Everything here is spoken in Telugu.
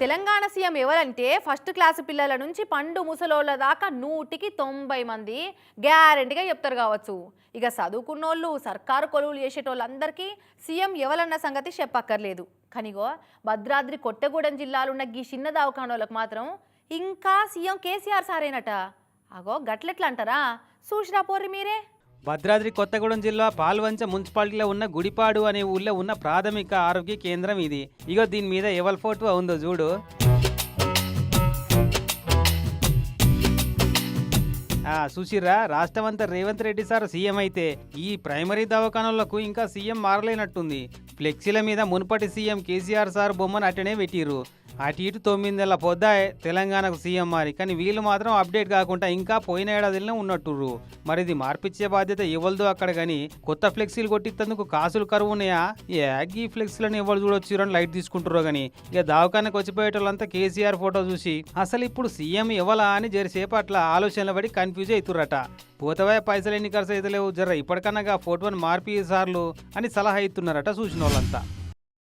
తెలంగాణ సీఎం ఎవరంటే ఫస్ట్ క్లాస్ పిల్లల నుంచి పండు ముసలోళ్ళ దాకా నూటికి తొంభై మంది గ్యారెంటీగా చెప్తారు కావచ్చు. ఇక చదువుకున్నోళ్ళు సర్కారు కొలువులు చేసేటోళ్ళందరికీ సీఎం ఎవరన్న సంగతి చెప్పక్కర్లేదు. కనిగో భద్రాద్రి కొట్టగూడెం జిల్లాలున్న గీ చిన్న దవాఖానోళ్ళకు మాత్రం ఇంకా సీఎం కేసీఆర్ సారేనట. అగో గట్లెట్లంటారా? చూసిరా పోర్రి మీరే. భద్రాద్రి కొత్తగూడెం జిల్లా పాల్వంచ మున్సిపాలిటీలో ఉన్న గుడిపాడు అనే ఊళ్ళో ఉన్న ప్రాథమిక ఆరోగ్య కేంద్రం ఇది. ఇగో దీని మీద ఎవల్ ఫోటో ఉందో చూడు. చూసిరా సుశీరా రాష్ట్రం అంతా రేవంత్ రెడ్డి సార్ సీఎం అయితే ఈ ప్రైమరీ దవాఖానాలకు ఇంకా సీఎం మారలేనట్టుంది. ఫ్లెక్సీల మీద మునుపటి సీఎం కేసీఆర్ సార్ బొమ్మను అట్టనే పెట్టిరు అటు ఇటు తొమ్మిది నెలల పొద్దాయే తెలంగాణకు సీఎం మారి. కానీ వీళ్ళు మాత్రం అప్డేట్ కాకుండా ఇంకా పోయిన ఏడాదిలోనే ఉన్నట్టుర్రు. మరి ఇది మార్పిచ్చే బాధ్యత ఎవరిదో అక్కడ కానీ కొత్త ఫ్లెక్సీలు కొట్టించేందుకు కాసులు కరువు ఉన్నాయా? ఏ ఈ ఫ్లెక్సీలను ఎవరు చూడొచ్చు అని లైట్ తీసుకుంటారో కానీ ఇక దవాఖానకు వచ్చిపోయేటోళ్ళంతా కేసీఆర్ ఫోటో చూసి అసలు ఇప్పుడు సీఎం ఇవ్వలా అని జరిసేపు అట్లా ఆలోచనలు పడి కన్ఫ్యూజ్ అవుతురట పోతవే పైసలు ఎన్ని ఖర్చు అయితే లేవు జర్ర ఇప్పటికన్నా ఫోటోని మార్పి సార్లు అని సలహా ఇస్తున్నారట చూసిన వాళ్ళంతా